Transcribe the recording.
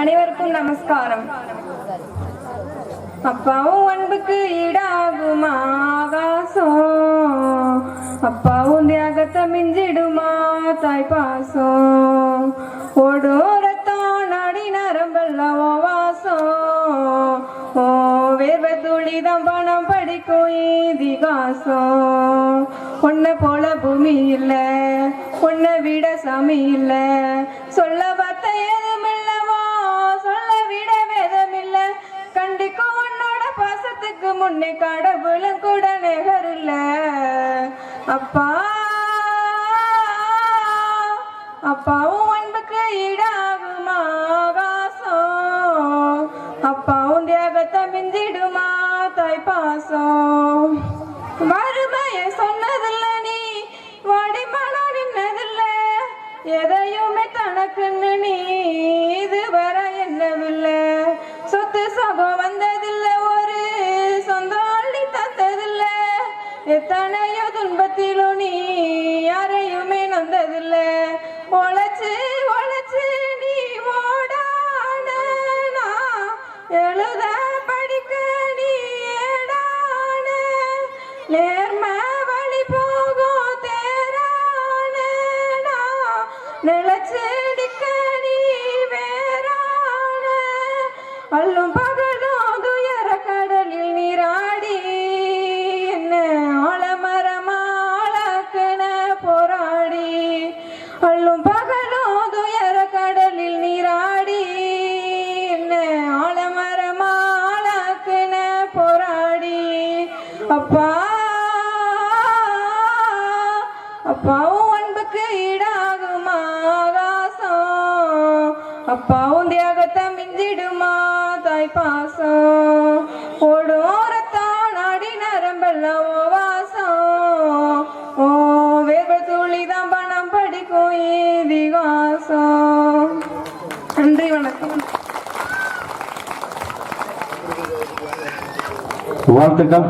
அனைவருக்கும் நமஸ்காரம். அப்பாவும் அன்புக்கு ஈடாகும் ஆகாசம் அப்பாவும் தியாகத்தை மிஞ்சிடுமா தாய் பாசம் ஓடோரத்தான் நாடி நரம்பெல்லாம் வாசம் ஓ வேர்வ துளிதான் பணம் படிக்கும் இதிகாசம். உன்னை போல பூமி இல்ல உன்னை விட சாமி இல்ல. சொல்ல உன்னை முன்னே கடவுளும் கூட நிகரில்ல. அப்பா அப்பாவும் அன்புக்கு ஈடாகுமா ஆகாசம்? அப்பாவும் தியாகத்தை மிஞ்சிடுமா தாய் பாசம் வறுமைய சொன்னதில்ல நீ வாடிமனம் நின்னதில்ல. எதையுமே தனக்குன்னு எத்தனையோ துன்பத்திலும் நீ யாரையுமே நொந்ததில்ல. உழைச்சு உழைச்சு நீ ஓடான எழுத படிக்க நீ ஏடான. நேர்ம வழி போகும் தேரான நான் அப்பா அப்பாவும் அன்புக்கு ஈடாகும் ஆகாசம். அப்பாவும் தியாகத்தை மிஞ்சிடுமா தாய் பாசம். ஓடும் ரத்தம் நாடி நரம்பெல்லாம் ஓ வாசம் ஓ வேர்வை துளி தான் பணம் படிக்கும் இதிகாசம். நன்றி வணக்கம். வாழ்த்துக்கள்.